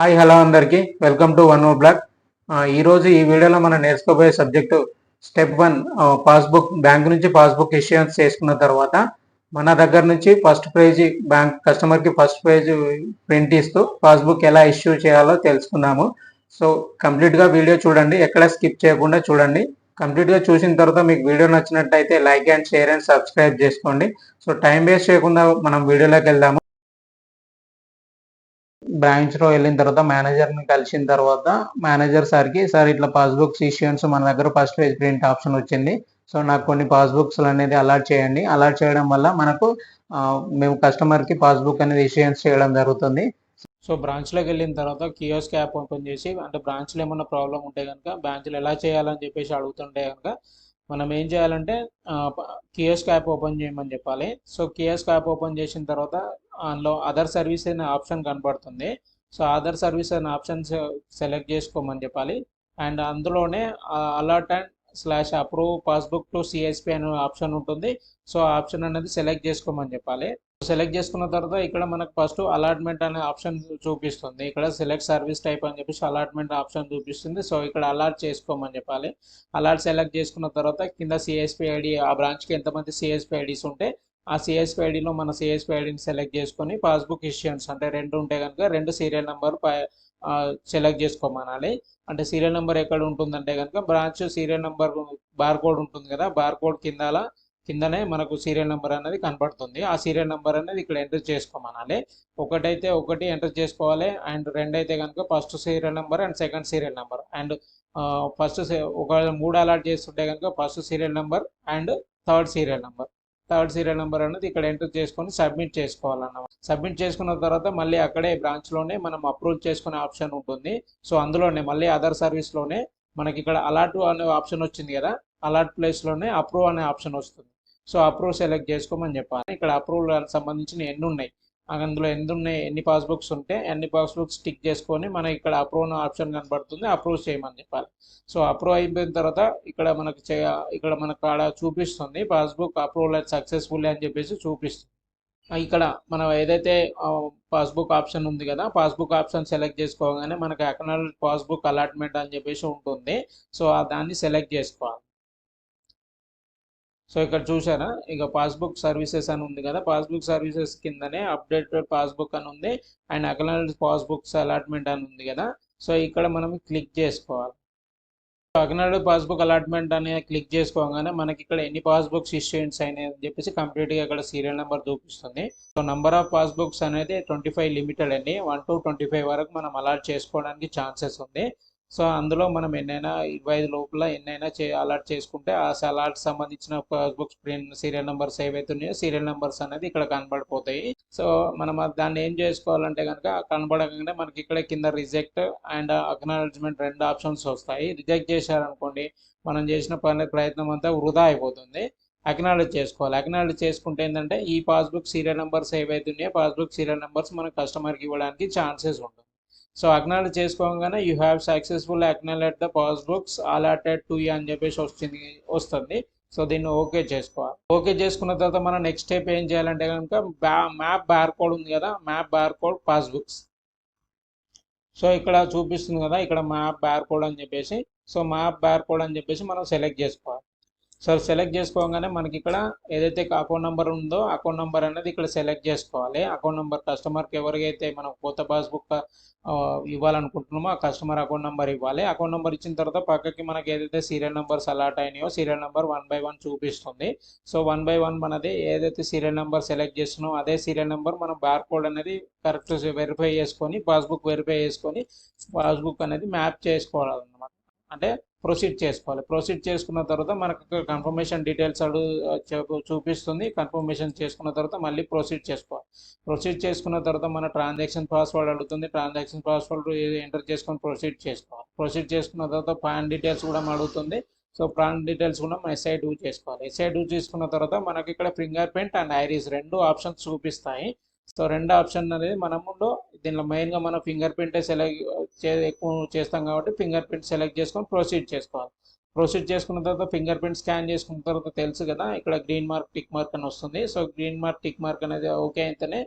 Hi hello అందరికీ. Welcome to one O block ఈరోజు ఈ వీడియోలో మనం నేర్చుకోబోయే subject step one passbook bank నుంచి పాస్బుక్ ఇష్యూన్స్ చేసుకున్న తర్వాత మన దగ్గర నుంచి ఫస్ట్ పేజ్ బ్యాంక్ కస్టమర్కి ఫస్ట్ పేజ్ ప్రింట్ ఇస్తూ పాస్బుక్ ఎలా ఇష్యూ చేయాలో తెలుసుకున్నాము సో కంప్లీట్గా వీడియో చూడండి. ఎక్కడ స్కిప్ చేయకుండా చూడండి. కంప్లీట్గా చూసిన తర్వాత మీకు వీడియో నచ్చినట్టయితే like and share and subscribe చేసుకోండి. సో టైం వేస్ట్ చేయకుండా మనం వీడియోలోకి వెళ్దాము. బ్రాంచ్లో వెళ్ళిన తర్వాత మేనేజర్ని కలిసిన తర్వాత మేనేజర్ సార్కి సార్ ఇట్లా పాస్బుక్స్ ఇష్యూన్స్ మన దగ్గర ఫస్ట్ పేజ్ ప్రింట్ ఆప్షన్ వచ్చింది. సో నాకు కొన్ని పాస్బుక్స్ అనేది అలాట్ చేయండి. అలాట్ చేయడం వల్ల మనకు మేము కస్టమర్కి పాస్బుక్ అనేది ఇష్యూన్స్ చేయడం జరుగుతుంది. సో బ్రాంచ్లోకి వెళ్ళిన తర్వాత కియోస్క్ యాప్ ఓపెన్ చేసి అంటే బ్రాంచ్లో ఏమన్నా ప్రాబ్లం ఉంటే కనుక బ్రాంచ్లో ఎలా చేయాలని చెప్పేసి అడుగుతుంటే కనుక మనం ఏం చేయాలంటే కియోస్క్ యాప్ ఓపెన్ చేయమని చెప్పాలి. సో కియోస్క్ యాప్ ఓపెన్ చేసిన తర్వాత అందులో అదర్ సర్వీస్ అనే ఆప్షన్ కనబడుతుంది. సో అదర్ సర్వీస్ అనే ఆప్షన్ సెలెక్ట్ చేసుకోమని చెప్పాలి. అండ్ అందులోనే alert and slash approve passbook to CSP అనే ఆప్షన్ ఉంటుంది. సో ఆప్షన్ అనేది సెలెక్ట్ చేసుకోమని చెప్పాలి. సెలెక్ట్ చేసుకున్న తర్వాత ఇక్కడ మనకు ఫస్ట్ అలాట్మెంట్ అనే ఆప్షన్ చూపిస్తుంది. ఇక్కడ సెలెక్ట్ సర్వీస్ టైప్ అని చెప్పేసి అలాట్మెంట్ ఆప్షన్ చూపిస్తుంది. సో ఇక్కడ అలాట్ చేసుకోమని చెప్పాలి. అలాట్ సెలెక్ట్ చేసుకున్న తర్వాత కింద సిఎస్పి ఐడి ఆ బ్రాంచ్కి ఎంతమంది సిఎస్పి ఐడీస్ ఉంటే ఆ సిఎస్పి ఐడిలో మన సిఎస్పి ఐడిని సెలెక్ట్ చేసుకొని పాస్బుక్ ఇష్యూన్స్ అంటే రెండు ఉంటే కనుక రెండు సీరియల్ నెంబర్ సెలెక్ట్ చేసుకోమనాలి. అంటే సీరియల్ నెంబర్ ఎక్కడ ఉంటుందంటే కనుక branch serial number bar code ఉంటుంది కదా బార్ కోడ్ కింద కిందనే మనకు సీరియల్ నెంబర్ అనేది కనబడుతుంది. ఆ సీరియల్ నెంబర్ అనేది ఇక్కడ ఎంటర్ చేసుకోమనాలి. ఒకటైతే ఒకటి ఎంటర్ చేసుకోవాలి. అండ్ రెండైతే కనుక first serial number and second serial number and first ఒకవేళ మూడు అలాట్ చేస్తుంటే కనుక first serial number and third serial number third serial number అనేది ఇక్కడ ఎంటర్ చేసుకొని సబ్మిట్ చేసుకోవాలన్నమాట. సబ్మిట్ చేసుకున్న తర్వాత మళ్ళీ అక్కడే బ్రాంచ్లోనే మనం అప్రూవ్ చేసుకునే ఆప్షన్ ఉంటుంది. సో అందులోనే మళ్ళీ అదర్ సర్వీస్లోనే మనకి ఇక్కడ అలాట్ అనే ఆప్షన్ వచ్చింది కదా అలాట్ ప్లేస్లోనే అప్రూవ్ అనే ఆప్షన్ వస్తుంది. సో అప్రూవ్ సెలెక్ట్ చేసుకోమని చెప్పాలి. ఇక్కడ అప్రూవ్ సంబంధించిన ఎన్ని ఉన్నాయి? అందులో ఎన్ని ఉన్నాయి ఎన్ని పాస్బుక్స్ ఉంటే అన్ని పాస్బుక్స్ టిక్ చేసుకొని మనకి ఇక్కడ అప్రూవ్ ఆప్షన్ కనబడుతుంది అప్రూవ్ చేయమని చెప్పాలి. సో అప్రూవ్ అయిపోయిన తర్వాత ఇక్కడ మనకు చే ఇక్కడ మనకు ఆడ చూపిస్తుంది పాస్బుక్ అప్రూవల్ సక్సెస్ఫుల్ అని చెప్పేసి చూపిస్తుంది. ఇక్కడ మనం ఏదైతే పాస్బుక్ ఆప్షన్ ఉంది కదా పాస్బుక్ ఆప్షన్ సెలెక్ట్ చేసుకోగానే మనకి అకనాల్ పాస్బుక్ అలాట్మెంట్ అని చెప్పేసి ఉంటుంది. సో ఆ దాన్ని సెలెక్ట్ చేసుకోవాలి. సో ఇక్కడ చూసారా ఇక పాస్బుక్ సర్వీసెస్ అని ఉంది కదా పాస్బుక్ సర్వీసెస్ కిందనే అప్డేటెడ్ పాస్బుక్ అని ఉంది అండ్ అకనాల్ పాస్బుక్స్ అలాట్మెంట్ అని ఉంది కదా. సో ఇక్కడ మనం క్లిక్ చేసుకోవాలి. అగ్నాడు పాస్బుక్ అలాట్మెంట్ అనే క్లిక్ చేసుకోగానే మనకి ఇక్కడ ఎన్ని పాస్బుక్స్ ఇష్యూన్స్ అయినాయి అని చెప్పేసి కంప్లీట్గా ఇక్కడ సీరియల్ నెంబర్ చూపిస్తుంది. సో నంబర్ ఆఫ్ పాస్బుక్స్ అనేది ట్వంటీ ఫైవ్ లిమిటెడ్ అండి. వన్ టు ట్వంటీ ఫైవ్ వరకు మనం అలాట్ చేసుకోవడానికి ఛాన్సెస్ ఉంది. సో అందులో మనం ఎన్నైనా ఇరవై ఐదు లోపల ఎన్నైనా చే అలాట్ చేసుకుంటే ఆ అలాట్ సంబంధించిన బుక్ ప్రింట్ సీరియల్ నెంబర్స్ ఏవైతే ఉన్నాయో సీరియల్ నెంబర్స్ అనేది ఇక్కడ కనబడిపోతాయి. సో మనం దాన్ని ఏం చేసుకోవాలంటే కనుక కనబడగానే మనకి ఇక్కడ కింద రిజెక్ట్ అండ్ అక్నాలజ్మెంట్ రెండు ఆప్షన్స్ వస్తాయి. రిజెక్ట్ చేశారనుకోండి మనం చేసిన పని ప్రయత్నం అంతా వృధా అయిపోతుంది. అక్నాలజ్ చేసుకోవాలి. అక్నాలజ్ చేసుకుంటే ఏంటంటే ఈ పాస్బుక్ సీరియల్ నెంబర్స్ ఏవైతే ఉన్నాయో పాస్బుక్ సీరియల్ నెంబర్స్ మన కస్టమర్కి ఇవ్వడానికి ఛాన్సెస్ ఉంటుంది so acknowledge చేసుకోగానే you have successful acknowledged the passbooks allotted to అని చెప్పేసి వస్తుంది వస్తుంది. సో దీన్ని ఓకే చేసుకోవాలి ఓకే చేసుకున్న తర్వాత మనం నెక్స్ట్ స్టెప్ ఏం చేయాలంటే కనుక బ్యా మ్యాప్ బార్ కోడ్ ఉంది కదా map bar code passbooks so ఇక్కడ చూపిస్తుంది కదా ఇక్కడ మ్యాప్ బార్ కోడ్ అని చెప్పేసి. సో మ్యాప్ బార్ కోడ్ అని చెప్పేసి మనం సెలెక్ట్ చేసుకోవాలి. సో సెలెక్ట్ చేసుకోగానే మనకి ఇక్కడ ఏదైతే అకౌంట్ నెంబర్ ఉందో అకౌంట్ నెంబర్ అనేది ఇక్కడ సెలెక్ట్ చేసుకోవాలి. అకౌంట్ నెంబర్ కస్టమర్కి ఎవరికైతే మనం కొత్త పాస్బుక్ ఇవ్వాలనుకుంటున్నామో ఆ కస్టమర్ అకౌంట్ నెంబర్ ఇవ్వాలి. అకౌంట్ నెంబర్ ఇచ్చిన తర్వాత పక్కకి మనకి ఏదైతే serial numbers allot అయినాయో serial number one by one చూపిస్తుంది. సో వన్ బై వన్ మనది ఏదైతే సీరియల్ నెంబర్ సెలెక్ట్ చేస్తున్నామో అదే సీరియల్ నెంబర్ మనం బార్ కోడ్ అనేది కరెక్ట్ వెరిఫై చేసుకొని పాస్బుక్ వెరిఫై చేసుకొని పాస్బుక్ అనేది మ్యాప్ చేసుకోవాలన్నమాట. అంటే ప్రొసీడ్ చేసుకోవాలి. ప్రొసీడ్ చేసుకున్న తర్వాత మనకు కన్ఫర్మేషన్ డీటెయిల్స్ అడు చూపిస్తుంది. కన్ఫర్మేషన్ చేసుకున్న తర్వాత మళ్ళీ ప్రొసీడ్ చేసుకోవాలి. ప్రొసీడ్ చేసుకున్న తర్వాత మన ట్రాన్సాక్షన్ పాస్వర్డ్ అడుగుతుంది. ట్రాన్సాక్షన్ పాస్వర్డ్ ఎంటర్ చేసుకొని ప్రొసీడ్ చేసుకోవాలి. ప్రొసీడ్ చేసుకున్న తర్వాత పాన్ డీటెయిల్స్ కూడా అడుగుతుంది. సో ప్రాన్ డీటెయిల్స్ కూడా మనం ఎస్ఐ డూ చేసుకోవాలి. ఎస్ఐ డూ చేసుకున్న తర్వాత మనకి ఇక్కడ ఫింగర్ ప్రింట్ అండ్ ఐరీస్ రెండు ఆప్షన్స్ చూపిస్తాయి. సో రెండు ఆప్షన్ అనేది మనము దీనిలో మెయిన్గా మనం ఫింగర్ ప్రింట్ సెలెక్ట్ ఎక్కువ చేస్తాం కాబట్టి ఫింగర్ ప్రింట్ సెలెక్ట్ చేసుకొని ప్రొసీడ్ చేసుకోవాలి. ప్రొసీడ్ చేసుకున్న తర్వాత ఫింగర్ ప్రింట్ స్కాన్ చేసుకున్న తర్వాత తెలుసు కదా ఇక్కడ గ్రీన్ మార్క్ టిక్ మార్క్ అని వస్తుంది. So green mark tick mark అనేది ఓకే అయితేనే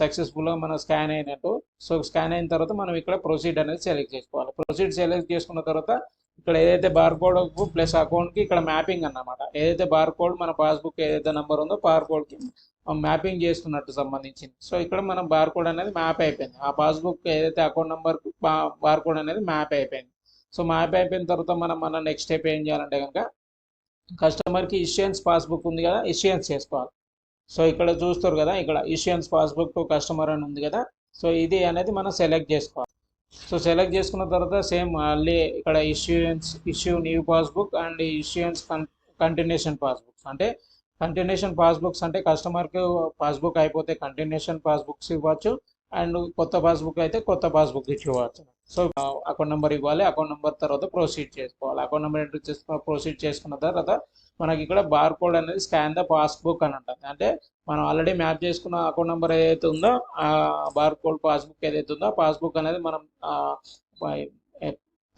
సక్సెస్ఫుల్గా మన స్కాన్ అయినట్టు. సో స్కాన్ అయిన తర్వాత మనం ఇక్కడ ప్రొసీడ్ అనేది సెలెక్ట్ చేసుకోవాలి. ప్రొసీడ్ సెలెక్ట్ చేసుకున్న తర్వాత ఇక్కడ ఏదైతే బార్ కోడ్ ప్లస్ అకౌంట్కి ఇక్కడ మ్యాపింగ్ అన్నమాట. ఏదైతే బార్ కోడ్ మన పాస్బుక్ ఏదైతే నెంబర్ ఉందో బార్ కోడ్కి మ్యాపింగ్ చేసుకున్నట్టు సంబంధించింది. సో ఇక్కడ మనం బార్ కోడ్ అనేది మ్యాప్ అయిపోయింది. ఆ పాస్బుక్ ఏదైతే అకౌంట్ నెంబర్ బార్ కోడ్ అనేది మ్యాప్ అయిపోయింది. సో మ్యాప్ అయిపోయిన తర్వాత మనం మన నెక్స్ట్ స్టెప్ ఏం చేయాలంటే కనుక కస్టమర్కి ఇష్యూయన్స్ పాస్బుక్ ఉంది కదా ఇష్యూయన్స్ చేసుకోవాలి. సో ఇక్కడ చూస్తారు కదా ఇక్కడ ఇష్యూయన్స్ పాస్బుక్ టు కస్టమర్ అని ఉంది కదా. సో ఇది అనేది మనం సెలెక్ట్ చేసుకోవాలి. సో సెలెక్ట్ చేసుకున్న తర్వాత సేమ్ మళ్ళీ ఇక్కడ issuance issue new passbook and issuance continuation passbooks అంటే కంటిన్యూషన్ పాస్బుక్స్ అంటే కస్టమర్కి పాస్బుక్ అయిపోతే కంటిన్యూషన్ పాస్బుక్స్ ఇవ్వచ్చు అండ్ కొత్త పాస్బుక్ అయితే కొత్త పాస్బుక్ ఇవ్వచ్చు. సో అకౌంట్ నెంబర్ ఇవ్వాలి అకౌంట్ నెంబర్ తర్వాత ప్రొసీడ్ చేసుకోవాలి. అకౌంట్ నెంబర్ ఎంటర్ చేసుకున్న ప్రొసీడ్ చేసుకున్న తర్వాత మనకి ఇక్కడ బార్ కోడ్ అనేది స్కాన్ ద పాస్బుక్ అని ఉంటుంది అంటే మనం ఆల్రెడీ మ్యాప్ చేసుకున్న అకౌంట్ నెంబర్ ఏదైతే ఉందో ఆ బార్ కోడ్ పాస్బుక్ ఏదైతే ఉందో పాస్బుక్ అనేది మనం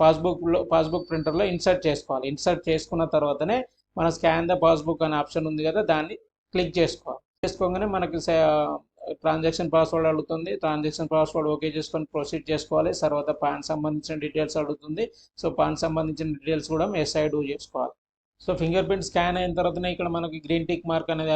పాస్బుక్లో పాస్బుక్ ప్రింటర్లో ఇన్సర్ట్ చేసుకోవాలి. ఇన్సర్ట్ చేసుకున్న తర్వాతనే మన స్కాన్ ద పాస్బుక్ అనే ఆప్షన్ ఉంది కదా దాన్ని క్లిక్ చేసుకోవాలి. చేసుకోగానే మనకి ట్రాన్సాక్షన్ పాస్వర్డ్ అడుగుతుంది. ట్రాన్సాక్షన్ పాస్వర్డ్ ఓకే చేసుకొని ప్రొసీడ్ చేసుకోవాలి. తర్వాత పాన్ సంబంధించిన డీటెయిల్స్ అడుగుతుంది. సో పాన్ సంబంధించిన డీటెయిల్స్ కూడా ఎస్ఐ డూ చేసుకోవాలి. సో ఫింగర్ ప్రింట్ స్కాన్ అయిన తర్వాతనే ఇక్కడ మనకి గ్రీన్ టిక్ మార్క్ అనేది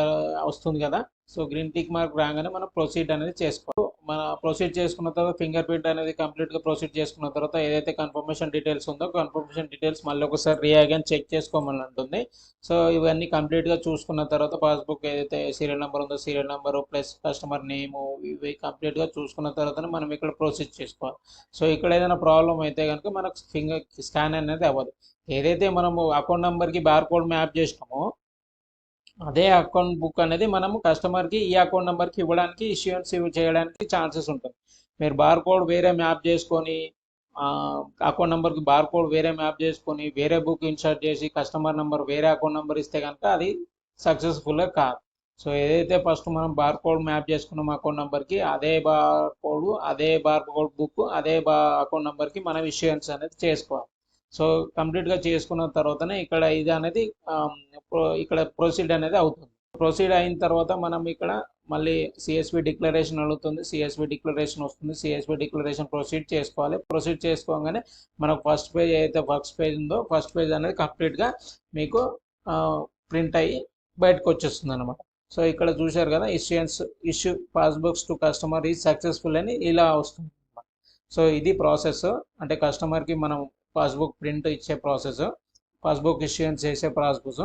వస్తుంది కదా. సో గ్రీన్ టిక్ మార్క్ రాగానే మనం ప్రొసీడ్ అనేది చేసుకోవచ్చు మన ప్రొసీడ్ చేసుకున్న తర్వాత ఫింగర్ ప్రింట్ అనేది కంప్లీట్గా ప్రొసీడ్ చేసుకున్న తర్వాత ఏదైతే కన్ఫర్మేషన్ డీటెయిల్స్ ఉందో కన్ఫర్మేషన్ డీటెయిల్స్ మళ్ళీ ఒకసారి రీఅగైన్ చెక్ చేసుకోమని అంటుంది. సో ఇవన్నీ కంప్లీట్గా చూసుకున్న తర్వాత పాస్బుక్ ఏదైతే సీరియల్ నెంబర్ ఉందో serial number plus customer name ఇవి కంప్లీట్గా చూసుకున్న తర్వాతనే మనం ఇక్కడ ప్రొసీడ్ చేసుకోవాలి. సో ఇక్కడ ఏదైనా ప్రాబ్లం అయితే కనుక మనకు ఫింగర్ స్కాన్ అనేది అవ్వదు. ఏదైతే మనము అకౌంట్ నెంబర్కి బార్ కోడ్ మ్యాప్ చేసినామో అదే అకౌంట్ బుక్ అనేది మనము కస్టమర్కి ఈ అకౌంట్ నెంబర్కి ఇవ్వడానికి ఇష్యూన్స్ చేయడానికి ఛాన్సెస్ ఉంటుంది. మీరు బార్ కోడ్ వేరే మ్యాప్ చేసుకొని అకౌంట్ నెంబర్కి బార్ కోడ్ వేరే మ్యాప్ చేసుకొని వేరే బుక్ ఇన్సర్ట్ చేసి కస్టమర్ నెంబర్ వేరే అకౌంట్ నెంబర్ ఇస్తే కనుక అది సక్సెస్ఫుల్గా కాదు. సో ఏదైతే ఫస్ట్ మనం బార్ కోడ్ మ్యాప్ చేసుకున్నాం అకౌంట్ నెంబర్కి అదే బార్ కోడ్ అదే బార్ కోడ్ బుక్ అదే బా అకౌంట్ నెంబర్కి మనం ఇష్యూన్స్ అనేది చేసుకోవాలి. సో కంప్లీట్గా చేసుకున్న తర్వాతనే ఇక్కడ ఇది అనేది ఇక్కడ ప్రొసీడ్ అనేది అవుతుంది. ప్రొసీడ్ అయిన తర్వాత మనం ఇక్కడ మళ్ళీ సిఎస్పి డిక్లరేషన్ అడుగుతుంది. సిఎస్పి డిక్లరేషన్ వస్తుంది. సిఎస్పి డిక్లరేషన్ ప్రొసీడ్ చేసుకోవాలి. ప్రొసీడ్ చేసుకోగానే మనకు ఫస్ట్ పేజ్ ఏదైతే ఫస్ట్ పేజ్ ఉందో ఫస్ట్ పేజ్ అనేది కంప్లీట్గా మీకు ప్రింట్ అయ్యి బయటకు వచ్చేస్తుంది అనమాట సో ఇక్కడ చూశారు కదా issuance issue passbooks to customer is successful అని ఇలా వస్తుంది సో ఇది ప్రాసెస్ అంటే కస్టమర్కి మనం పాస్బుక్ ప్రింట్ ఇచ్చే ప్రాసెస్ పాస్బుక్ ఇష్యూన్స్ చేసే ప్రాసెస్.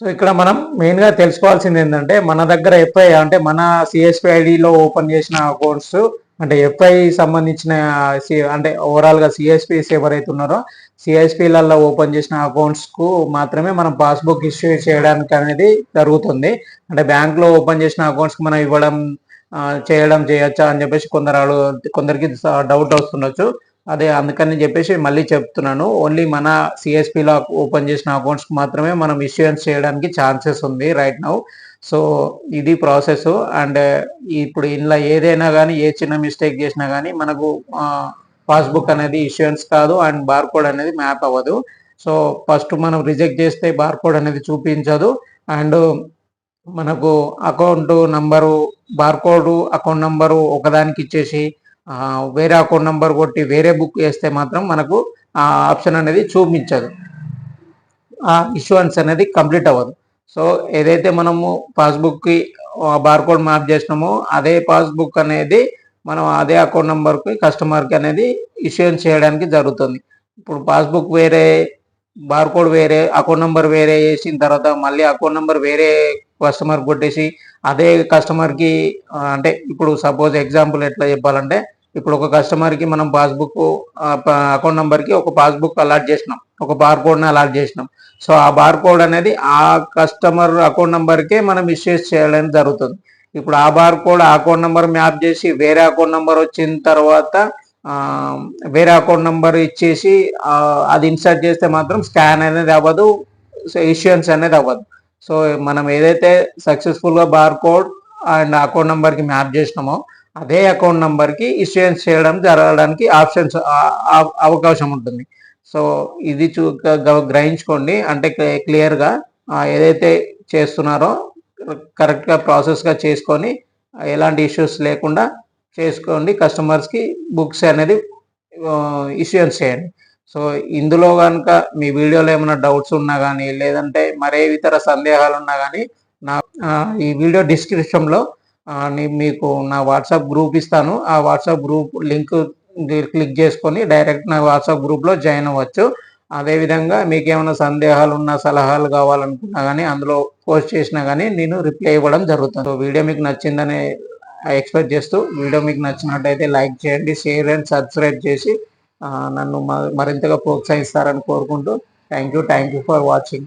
సో ఇక్కడ మనం మెయిన్గా తెలుసుకోవాల్సింది ఏంటంటే మన దగ్గర ఎఫ్ఐ అంటే మన సిఎస్పి ఐడిలో ఓపెన్ చేసిన అకౌంట్స్ అంటే ఎఫ్ఐ సంబంధించిన సి- అంటే ఓవరాల్గా సిఎస్పిస్ ఎవరైతే ఉన్నారో సిఎస్పిలలో ఓపెన్ చేసిన అకౌంట్స్కు మాత్రమే మనం పాస్బుక్ ఇష్యూ చేయడానికి అనేది జరుగుతుంది. అంటే బ్యాంక్లో ఓపెన్ చేసిన అకౌంట్స్కి మనం ఇవ్వడం చేయడం చేయొచ్చా అని చెప్పేసి కొందరు కొందరికి డౌట్ వస్తుండొచ్చు. అదే అందుకని చెప్పేసి మళ్ళీ చెప్తున్నాను. ఓన్లీ మన సిఎస్పిలో ఓపెన్ చేసిన అకౌంట్స్ మాత్రమే మనం ఇష్యూయన్స్ చేయడానికి ఛాన్సెస్ ఉంది రైట్ నౌ సో ఇది ప్రాసెస్ అండ్ ఇప్పుడు ఇందులో ఏదైనా కానీ ఏ చిన్న మిస్టేక్ చేసినా కానీ మనకు పాస్బుక్ అనేది ఇష్యూయన్స్ కాదు అండ్ బార్కోడ్ అనేది మ్యాప్ అవ్వదు. సో ఫస్ట్ మనం రిజెక్ట్ చేస్తే బార్కోడ్ అనేది చూపించదు అండ్ మనకు account number barcode account number ఒకదానికి ఇచ్చేసి వేరే అకౌంట్ నెంబర్ కొట్టి వేరే బుక్ చేస్తే మాత్రం మనకు ఆ ఆప్షన్ అనేది చూపించదు. ఆ ఇష్యూన్స్ అనేది కంప్లీట్ అవ్వదు. సో ఏదైతే మనము పాస్బుక్కి బార్కోడ్ మ్యాప్ చేసినామో అదే పాస్బుక్ అనేది మనం అదే అకౌంట్ నెంబర్కి కస్టమర్కి అనేది ఇష్యూన్స్ చేయడానికి జరుగుతుంది. ఇప్పుడు పాస్బుక్ వేరే బార్కోడ్ వేరే అకౌంట్ నెంబర్ వేరే వేసిన తర్వాత మళ్ళీ అకౌంట్ నెంబర్ వేరే కస్టమర్ కొట్టేసి అదే కస్టమర్కి అంటే ఇప్పుడు సపోజ్ ఎగ్జాంపుల్ ఎట్లా చెప్పాలంటే ఇప్పుడు ఒక కస్టమర్కి మనం పాస్బుక్ అకౌంట్ నెంబర్కి ఒక పాస్బుక్ అలాట్ చేసినాం ఒక బార్ కోడ్ని అలాట్ చేసినాం. సో ఆ బార్ కోడ్ అనేది ఆ కస్టమర్ అకౌంట్ నెంబర్కే మనం ఇష్యూస్ చేయడం జరుగుతుంది. ఇప్పుడు ఆ బార్ కోడ్ ఆ అకౌంట్ నెంబర్ మ్యాప్ చేసి వేరే అకౌంట్ నెంబర్ వచ్చిన తర్వాత వేరే అకౌంట్ నెంబర్ ఇచ్చేసి అది ఇన్సర్ట్ చేస్తే మాత్రం స్కాన్ అనేది అవ్వదు సో ఇష్యూన్స్ అనేది అవ్వదు. సో మనం ఏదైతే సక్సెస్ఫుల్గా బార్ కోడ్ అండ్ అకౌంట్ నెంబర్కి మ్యాప్ చేసినామో అదే అకౌంట్ నెంబర్కి ఇష్యూన్స్ చేయడం జరగడానికి ఆప్షన్స్ అవకాశం ఉంటుంది. సో ఇది చూ గ- గ్రహించుకోండి. అంటే క్లియర్గా ఏదైతే చేస్తున్నారో కరెక్ట్గా ప్రాసెస్గా చేసుకొని ఎలాంటి ఇష్యూస్ లేకుండా చేసుకోండి. కస్టమర్స్కి బుక్స్ అనేది ఇష్యూన్స్ చేయండి. సో ఇందులో కనుక మీ వీడియోలో ఏమైనా డౌట్స్ ఉన్నా కానీ లేదంటే మరే ఇతర సందేహాలు ఉన్నా కానీ నా ఈ వీడియో డిస్క్రిప్షన్లో మీకు నా వాట్సాప్ గ్రూప్ ఇస్తాను. ఆ వాట్సాప్ గ్రూప్ లింక్ క్లిక్ చేసుకొని డైరెక్ట్ నా వాట్సాప్ గ్రూప్లో జాయిన్ అవ్వచ్చు. అదేవిధంగా మీకు ఏమైనా సందేహాలు ఉన్నా సలహాలు కావాలనుకున్నా కానీ అందులో పోస్ట్ చేసినా కానీ నేను రిప్లై ఇవ్వడం జరుగుతుంది. సో వీడియో మీకు నచ్చిందనే ఎక్స్పెక్ట్ చేస్తూ వీడియో మీకు నచ్చినట్టయితే లైక్ చేయండి షేర్ అండ్ సబ్స్క్రైబ్ చేసి నన్ను మ- మరింతగా ప్రోత్సహిస్తారని కోరుకుంటూ. Thank you thank you for watching.